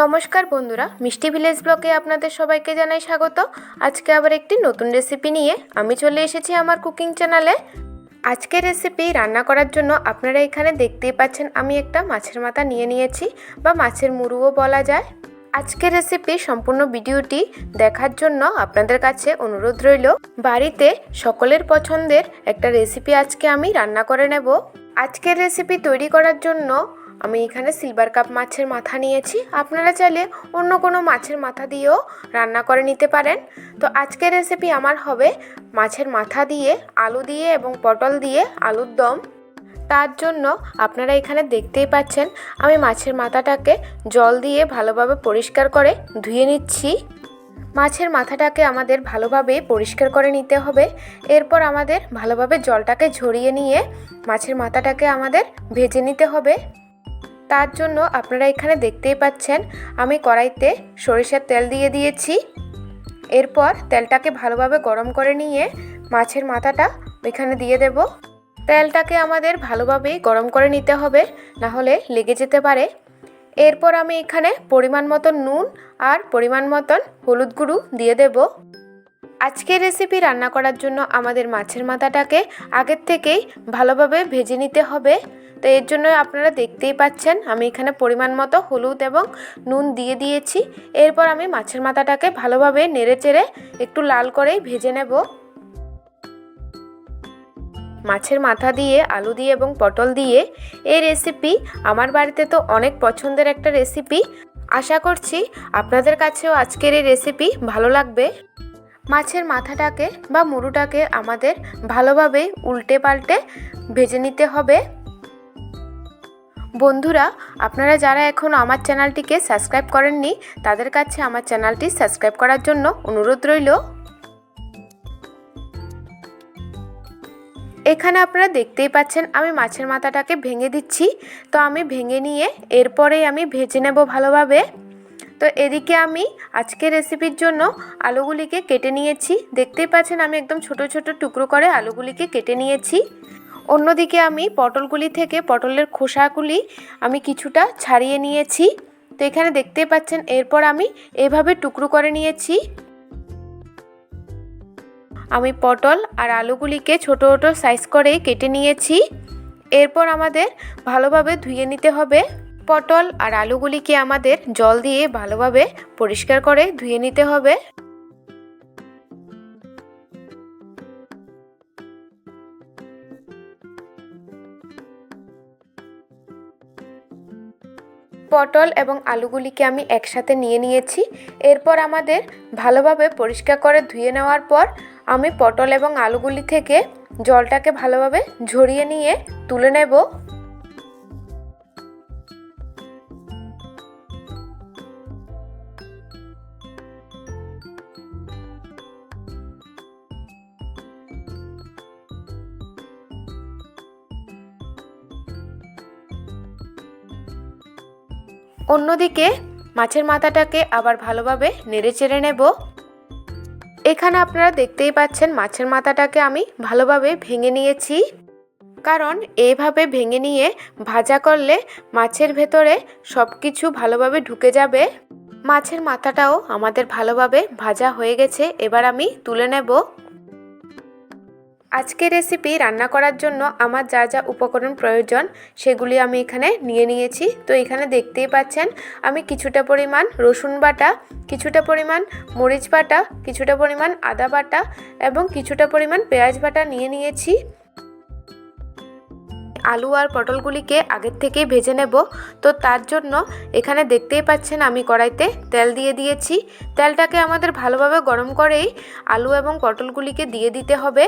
নমস্কার বন্ধুরা, মিষ্টি ভিলেজ ব্লগে আপনাদের সবাইকে জানাই স্বাগত। আজকে আবার একটি নতুন রেসিপি নিয়ে আমি চলে এসেছি আমার কুকিং চ্যানেলে আজকের রেসিপি রান্না করার জন্য আপনারা এখানে দেখতেই পাচ্ছেন আমি একটা মাছের মাথা নিয়ে নিয়েছি, বা মাছের মুরুও বলা যায়। আজকের রেসিপি সম্পূর্ণ ভিডিওটি দেখার জন্য আপনাদের কাছে অনুরোধ রইল, বাড়িতে সকলের পছন্দের একটা রেসিপি আজকে আমি রান্না করে নেব। আজকের রেসিপি তৈরি করার জন্য আমি এখানে সিলভার কাপ মাছের মাথা নিয়েছি। আপনারা চাইলে অন্য কোনো মাছের মাথা দিয়েও রান্না করে নিতে পারেন। তো আজকের রেসিপি আমার হবে মাছের মাথা দিয়ে আলু দিয়ে এবং পটল দিয়ে আলুর দম। তার জন্য আপনারা এখানে দেখতেই পাচ্ছেন, আমি মাছের মাথাটাকে জল দিয়ে ভালোভাবে পরিষ্কার করে ধুয়ে নিচ্ছি। মাছের মাথাটাকে আমাদের ভালোভাবে পরিষ্কার করে নিতে হবে। এরপর আমাদের ভালোভাবে জলটাকে ঝরিয়ে নিয়ে মাছের মাথাটাকে আমাদের ভেজে নিতে হবে। তার জন্য আপনারা এখানে দেখতেই পাচ্ছেন, আমি কড়াইতে সরিষার তেল দিয়ে দিয়েছি। এরপর তেলটাকে ভালোভাবে গরম করে নিয়ে মাছের মাথাটা এখানে দিয়ে দেব। তেলটাকে আমাদের ভালোভাবে গরম করে নিতে হবে, না হলে লেগে যেতে পারে। এরপর আমি এখানে পরিমাণ মতন নুন আর পরিমাণ মতন হলুদ গুঁড়ো দিয়ে দেব। আজকের রেসিপি রান্না করার জন্য আমাদের মাছের মাথাটাকে আগের থেকেই ভালোভাবে ভেজে নিতে হবে। তো এর জন্য আপনারা দেখতেই পাচ্ছেন, আমি এখানে পরিমাণ মতো হলুদ এবং নুন দিয়ে দিয়েছি। এরপর আমি মাছের মাথাটাকে ভালোভাবে নেড়ে চেড়ে একটু লাল করেই ভেজে নেব। মাছের মাথা দিয়ে আলু দিয়ে এবং পটল দিয়ে এই রেসিপি আমার বাড়িতে তো অনেক পছন্দের একটা রেসিপি আশা করছি আপনাদের কাছেও আজকের এই রেসিপি ভালো লাগবে। মাছের মাথাটাকে বা মুড়ুটাকে আমাদের ভালোভাবে উল্টে পাল্টে ভেজে নিতে হবে। বন্ধুরা, আপনারা যারা এখনও আমার চ্যানেলটিকে সাবস্ক্রাইব করেননি, তাদের কাছে আমার চ্যানেলটি সাবস্ক্রাইব করার জন্য অনুরোধ রইল। এখানে আপনারা দেখতেই পাচ্ছেন, আমি মাছের মাথাটাকে ভেঙে দিচ্ছি। তো আমি ভেঙে নিয়ে এরপরেই আমি ভেজে নেব ভালোভাবে। তো এদিকে আমি আজকের রেসিপির জন্য আলুগুলিকে কেটে নিয়েছি। দেখতেই পাচ্ছেন, আমি একদম ছোট ছোট টুকরো করে আলুগুলিকে কেটে নিয়েছি। অন্যদিকে আমি পটলগুলি থেকে পটলের খোসাগুলি আমি কিছুটা ছাড়িয়ে নিয়েছি। তো এখানে দেখতেই পাচ্ছেন, এরপর আমি এভাবে টুকরো করে নিয়েছি। আমি পটল আর আলুগুলিকে ছোট ছোটো সাইজ করে কেটে নিয়েছি। এরপর আমাদের ভালোভাবে ধুয়ে নিতে হবে। পটল আর আলুগুলিকে আমাদের জল দিয়ে ভালোভাবে পরিষ্কার করে ধুয়ে নিতে হবে। পটল এবং আলুগুলিকে আমি একসাথে নিয়ে নিয়েছি। এরপর আমাদের ভালোভাবে পরিষ্কার করে ধুয়ে নেওয়ার পর আমি পটল এবং আলুগুলি থেকে জলটাকে ভালোভাবে ঝরিয়ে নিয়ে তুলে নেব। অন্যদিকে, মাছের মাথাটাকে আবার ভালোভাবে নেড়ে চেড়ে নেব। এখানে আপনারা দেখতেই পাচ্ছেন মাছের মাথাটাকে আমি ভালোভাবে ভেঙে নিয়েছি। কারণ এইভাবে ভেঙে নিয়ে ভাজা করলে মাছের ভেতরে সব কিছু ভালোভাবে ঢুকে যাবে। মাছের মাথাটাও আমাদের ভালোভাবে ভাজা হয়ে গেছে। এবার আমি তুলে নেব। আজকের রেসিপি রান্না করার জন্য আমার যা যা উপকরণ প্রয়োজন, সেগুলি আমি এখানে নিয়ে নিয়েছি। তো এখানে দেখতেই পাচ্ছেন, আমি কিছুটা পরিমাণ রসুন বাটা, কিছুটা পরিমাণ মরিচ বাটা, কিছুটা পরিমাণ আদা বাটা এবং কিছুটা পরিমাণ পেঁয়াজ বাটা নিয়ে নিয়েছি। আলু আর পটলগুলিকে আগের থেকেই ভেজে নেব। তো তার জন্য এখানে দেখতেই পাচ্ছেন, আমি কড়াইতে তেল দিয়ে দিয়েছি। তেলটাকে আমাদের ভালোভাবে গরম করেই আলু এবং পটলগুলিকে দিয়ে দিতে হবে।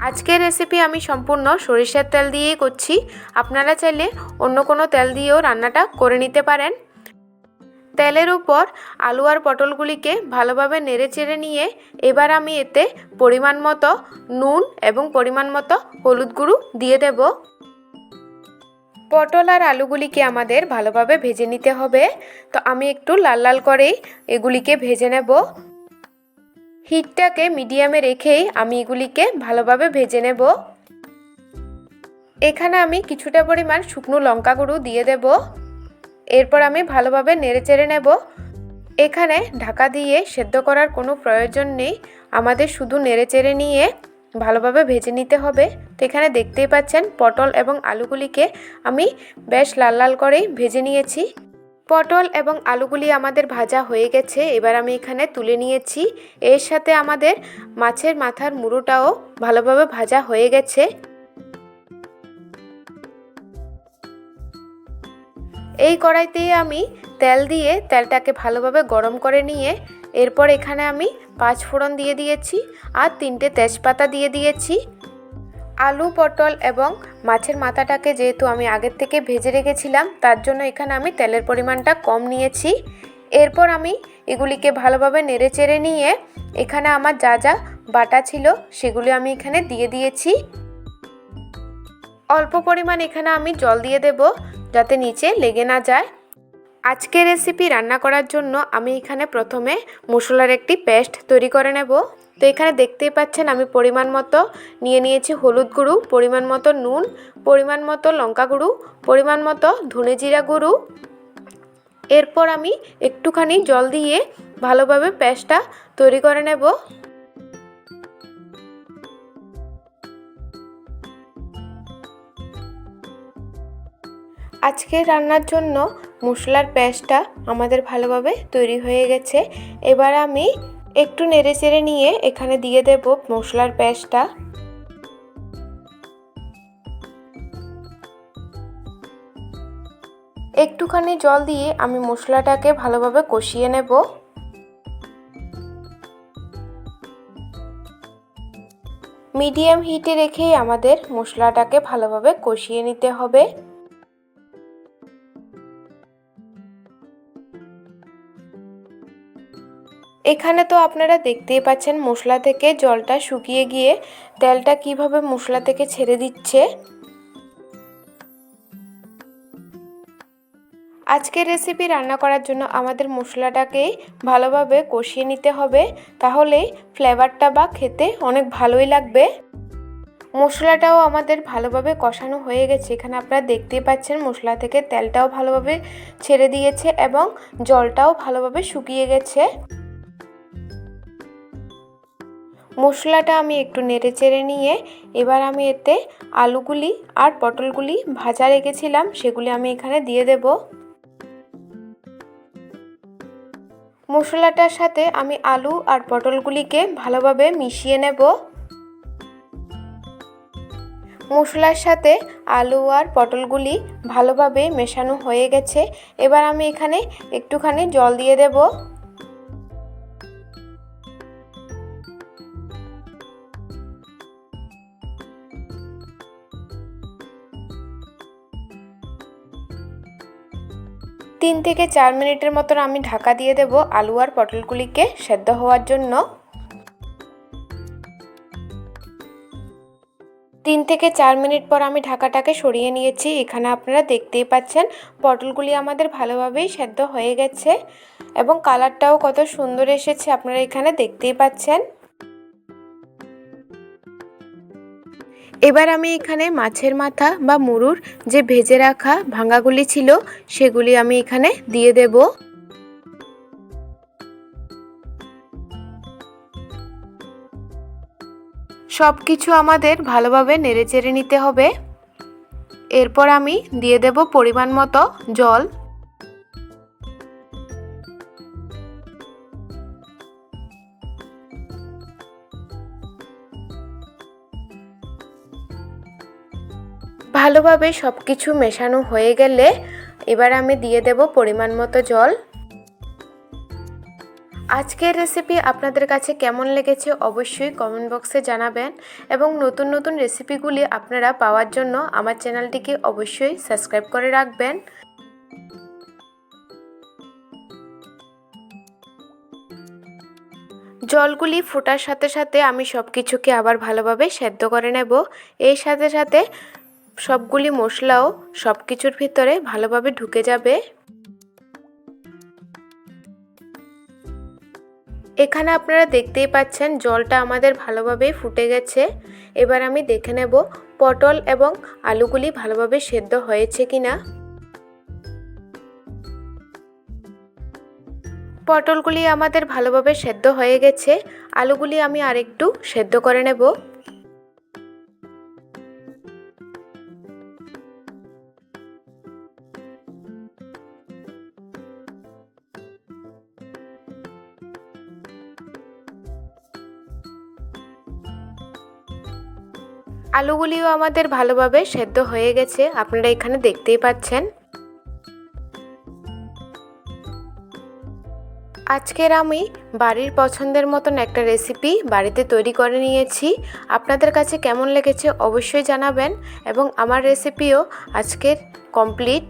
আজকের রেসিপি আমি সম্পূর্ণ সরিষার তেল দিয়েই করছি। আপনারা চাইলে অন্য কোনো তেল দিয়েও রান্নাটা করে নিতে পারেন। তেলের উপর আলু আর পটলগুলিকে ভালোভাবে নেড়ে চেড়ে নিয়ে এবার আমি এতে পরিমাণ মতো নুন এবং পরিমাণ মতো হলুদ গুঁড়ো দিয়ে দেব। পটল আর আলুগুলিকে আমাদের ভালোভাবে ভেজে নিতে হবে। তো আমি একটু লাল লাল করেই এগুলিকে ভেজে নেব। হিটটাকে মিডিয়ামে রেখেই আমি এগুলিকে ভালোভাবে ভেজে নেব। এখানে আমি কিছুটা পরিমাণ শুকনো লঙ্কা গুঁড়ো দিয়ে দেব। এরপর আমি ভালোভাবে নেড়ে চেড়ে নেব। এখানে ঢাকা দিয়ে সেদ্ধ করার কোনো প্রয়োজন নেই। আমাদের শুধু নেড়ে চেড়ে নিয়ে ভালোভাবে ভেজে নিতে হবে। তো এখানে দেখতেই পাচ্ছেন, পটল এবং আলুগুলিকে আমি বেশ লাল লাল করেই ভেজে নিয়েছি। পটল এবং আলুগুলি আমাদের ভাজা হয়ে গেছে, এবার আমি এখানে তুলে নিয়েছি। এর সাথে আমাদের মাছের মাথার মুড়োটাও ভালোভাবে ভাজা হয়ে গেছে। এই কড়াইতে আমি তেল দিয়ে তেলটাকে ভালোভাবে গরম করে নিয়ে, এরপর এখানে আমি পাঁচ ফোড়ন দিয়ে দিয়েছি আর তিনটে তেজপাতা দিয়ে দিয়েছি। আলু, পটল এবং মাছের মাথাটাকে যেহেতু আমি আগের থেকে ভেজে রেখেছিলাম, তার জন্য এখানে আমি তেলের পরিমাণটা কম নিয়েছি। এরপর আমি এগুলিকে ভালোভাবে নেড়ে চেড়ে নিয়ে এখানে আমার যা যা বাটা ছিল সেগুলি আমি এখানে দিয়ে দিয়েছি। অল্প পরিমাণ এখানে আমি জল দিয়ে দেব যাতে নিচে লেগে না যায়। আজকের রেসিপি রান্না করার জন্য আমি এখানে প্রথমে মশলার একটি পেস্ট তৈরি করে নেব। তো এখানে দেখতেই পাচ্ছেন আমি পরিমাণ মতো নিয়ে নিয়েছি হলুদ গুঁড়ো, পরিমাণ মতো নুন, পরিমাণ মতো লঙ্কা গুঁড়ো, পরিমাণ মতো ধনে জিরা গুঁড়ো। এরপর আমি একটুখানি জল দিয়ে ভালোভাবে পেস্টটা তৈরি করে নেব। আজকে রান্নার জন্য মশলার পেস্টটা আমাদের ভালোভাবে তৈরি হয়ে গেছে। এবার আমি একটু নেড়ে চেড়ে নিয়ে এখানে দিয়ে দেব মশলার পেস্টটা। একটুখানি জল দিয়ে আমি মশলাটাকে ভালোভাবে কষিয়ে নেব। মিডিয়াম হিটে রেখেই আমাদের মশলাটাকে ভালোভাবে কষিয়ে নিতে হবে। এখানে তো আপনারা দেখতেই পাচ্ছেন মশলা থেকে জলটা শুকিয়ে গিয়ে তেলটা কীভাবে মশলা থেকে ছেড়ে দিচ্ছে। আজকের রেসিপি রান্না করার জন্য আমাদের মশলাটাকে ভালোভাবে কষিয়ে নিতে হবে, তাহলে ফ্লেভারটা বা খেতে অনেক ভালোই লাগবে। মশলাটাও আমাদের ভালোভাবে কষানো হয়ে গেছে, এখানে আপনারা দেখতেই পাচ্ছেন মশলা থেকে তেলটাও ভালোভাবে ছেড়ে দিয়েছে এবং জলটাও ভালোভাবে শুকিয়ে গেছে। মশলাটা আমি একটু নেড়ে চেড়ে নিয়ে এবার আমি এতে আলুগুলি আর পটলগুলি ভাজা রেখেছিলাম, সেগুলি আমি এখানে দিয়ে দেব। মশলাটার সাথে আমি আলু আর পটলগুলিকে ভালোভাবে মিশিয়ে নেব। মশলার সাথে আলু আর পটলগুলি ভালোভাবে মেশানো হয়ে গেছে, এবার আমি এখানে একটুখানি জল দিয়ে দেবো। তিন থেকে চার মিনিটের মতন আমি ঢাকা দিয়ে দেব আলু আর পটলগুলিকে সেদ্ধ হওয়ার জন্য। তিন থেকে চার মিনিট পর আমি ঢাকাটাকে সরিয়ে নিয়েছি। এখানে আপনারা দেখতেই পাচ্ছেন, পটলগুলি আমাদের ভালোভাবেই সেদ্ধ হয়ে গেছে এবং কালারটাও কত সুন্দর এসেছে, আপনারা এখানে দেখতেই পাচ্ছেন। এবার আমি এখানে মাছের মাথা বা মুরুর যে ভেজে রাখা ভাঙাগুলি ছিল, সেগুলি আমি এখানে দিয়ে দেব। সব কিছু আমাদের ভালোভাবে নেড়ে চেড়ে নিতে হবে। এরপর আমি দিয়ে দেব পরিমাণ মতো জল। ভালোভাবে সব কিছু মেশানো হয়ে গেলে এবার আমি দিয়ে দেব পরিমাণ মতো জল। আজকের রেসিপি আপনাদের কাছে কেমন লেগেছে অবশ্যই কমেন্ট বক্সে জানাবেন এবং নতুন নতুন রেসিপিগুলি আপনারা পাওয়ার জন্য আমার চ্যানেলটিকে অবশ্যই সাবস্ক্রাইব করে রাখবেন। জলগুলি ফোটার সাথে সাথে আমি সব কিছুকে আবার ভালোভাবে সেদ্ধ করে নেব। এর সাথে সাথে সবগুলি মশলাও সব কিছুর ভিতরে ভালোভাবে ঢুকে যাবে। এখানে আপনারা দেখতেই পাচ্ছেন জলটা আমাদের ভালোভাবেই ফুটে গেছে। এবার আমি দেখে নেব পটল এবং আলুগুলি ভালোভাবে সেদ্ধ হয়েছে কিনা। পটলগুলি আমাদের ভালোভাবে সেদ্ধ হয়ে গেছে। আলুগুলি আমি আরেকটু সেদ্ধ করে নেব। আলুগুলিও আমাদের ভালোভাবে সেদ্ধ হয়ে গেছে। আপনারা এখানে দেখতেই পাচ্ছেন। আজকের আমি বাড়ির পছন্দের মতন একটা রেসিপি বাড়িতে তৈরি করে নিয়েছি। আপনাদের কাছে কেমন লেগেছে অবশ্যই জানাবেন এবং আমার রেসিপিও আজকের কমপ্লিট।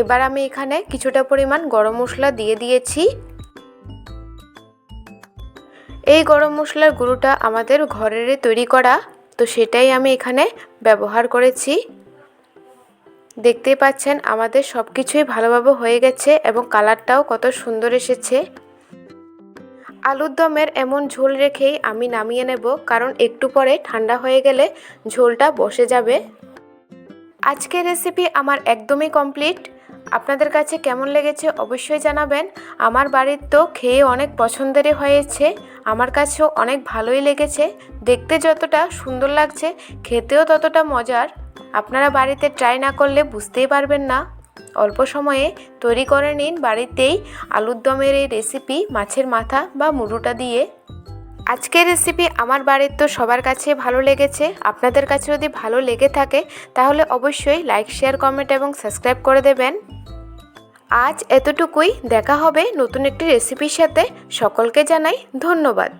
এবার আমি এখানে কিছুটা পরিমাণ গরম মশলা দিয়ে দিয়েছি। এই গরম মশলার গুঁড়োটা আমাদের ঘরেরই তৈরি করা তো সেটাই আমি এখানে ব্যবহার করেছি। দেখতেই পাচ্ছেন, আমাদের সব কিছুই ভালোভাবে হয়ে গেছে এবং কালারটাও কত সুন্দর এসেছে। আলুর দমের এমন ঝোল রেখেই আমি নামিয়ে নেব, কারণ একটু পরে ঠান্ডা হয়ে গেলে ঝোলটা বসে যাবে। আজকের রেসিপি আমার একদমই কমপ্লিট আপনাদের কাছে কেমন লেগেছে অবশ্যই জানাবেন। আমার বাড়ির তো খেয়ে অনেক পছন্দেরই হয়েছে। আমার কাছেও অনেক ভালোই লেগেছে। দেখতে যতটা সুন্দর লাগছে, খেতেও ততটা মজার। আপনারা বাড়িতে ট্রাই না করলে বুঝতেই পারবেন না। অল্প সময়ে তৈরি করে নিন বাড়িতেই আলুর দমের এই রেসিপি মাছের মাথা বা মুড়োটা দিয়ে। আজকের রেসিপি আমার বাড়ির তো সবার কাছে ভালো লেগেছে। আপনাদের কাছে যদি ভালো লেগে থাকে, তাহলে অবশ্যই লাইক শেয়ার কমেন্ট এবং সাবস্ক্রাইব করে দেবেন। আজ এতটুকুই, দেখা হবে নতুন একটি রেসিপির সাথে। সকলকে জানাই ধন্যবাদ।